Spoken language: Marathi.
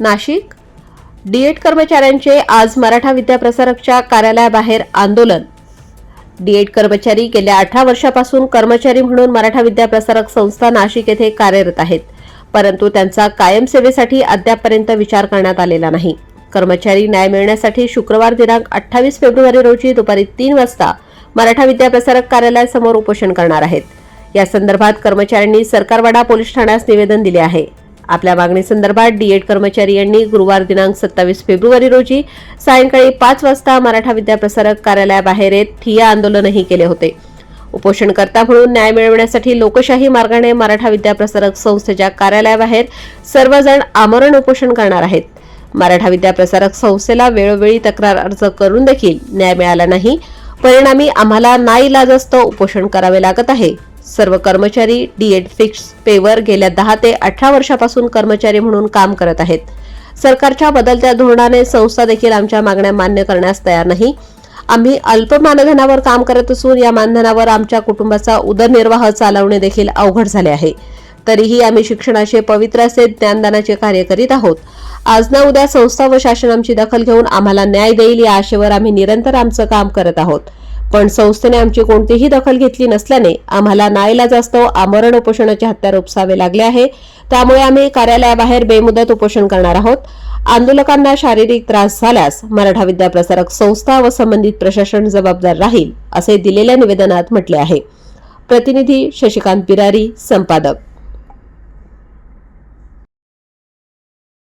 नाशिक. डीएड कर्मचाऱ्यांचे आज मराठा विद्याप्रसारकच्या कार्यालयाबाहेर आंदोलन. डीएड कर्मचारी गेल्या अठरा वर्षापासून कर्मचारी म्हणून मराठा विद्याप्रसारक संस्था नाशिक येथे कार्यरत आहेत. परंतु त्यांचा कायम सेवेसाठी अद्यापपर्यंत विचार करण्यात आलेला नाही. कर्मचारी न्याय मिळण्यासाठी शुक्रवार दिनांक अठ्ठावीस फेब्रुवारी रोजी दुपारी तीन वाजता मराठा विद्याप्रसारक कार्यालयासमोर उपोषण करणार आहेत. या संदर्भात कर्मचाऱ्यांनी सरकारवाडा पोलीस ठाण्यास निवेदन दिले आहे. आपल्या मागणीसंदर्भात डीएड कर्मचारी यांनी गुरुवार दिनांक सत्तावीस फेब्रुवारी रोजी सायंकाळी पाच वाजता मराठा विद्याप्रसारक कार्यालयाबाहेर येत ठिय्या आंदोलनही केले होते. उपोषणकर्ता म्हणून न्याय मिळवण्यासाठी लोकशाही मार्गाने मराठा विद्याप्रसारक संस्थेच्या कार्यालयाबाहेर सर्वजण आमरण उपोषण करणार आहेत. मराठा विद्याप्रसारक संस्थेला वेळोवेळी तक्रार अर्ज करून देखील न्याय मिळाला नाही. परिणामी आम्हाला नाईलाजस्त उपोषण करावे लागत आहे. सर्व कर्मचारी डीएड फिक्स पेवर गेल्या दहा ते अठरा वर्षापासून कर्मचारी म्हणून काम करत आहेत. सरकारच्या बदलत्या धोरणाने संस्था देखील आमच्या मागण्या मान्य करण्यास तयार नाही. आम्ही अल्प मानधनावर काम करत असून या मानधनावर आमच्या कुटुंबाचा उदरनिर्वाह चालवणे देखील अवघड झाले आहे. तरीही आम्ही शिक्षणाचे पवित्र असे ज्ञानदानाचे कार्य करीत आहोत. आज ना उद्या संस्था व शासन आमची दखल घेऊन आम्हाला न्याय देईल या आशेवर आम्ही निरंतर आमचं काम करत आहोत. पण संस्थेने आमची कोणतीही दखल घेतली नसल्याने आम्हाला नाईलाजास्तव आमरण उपोषणाचे हत्यार उपसावे लागले आहे. त्यामुळे आम्ही कार्यालयाबाहेर बेमुदत उपोषण करणार आहोत. आंदोलकांना शारीरिक त्रास झाल्यास मराठा विद्याप्रसारक संस्था व संबंधित प्रशासन जबाबदार राहील असे दिलेल्या निवेदनात म्हटले आहे. प्रतिनिधी शशिकांत बिरारी संपादक.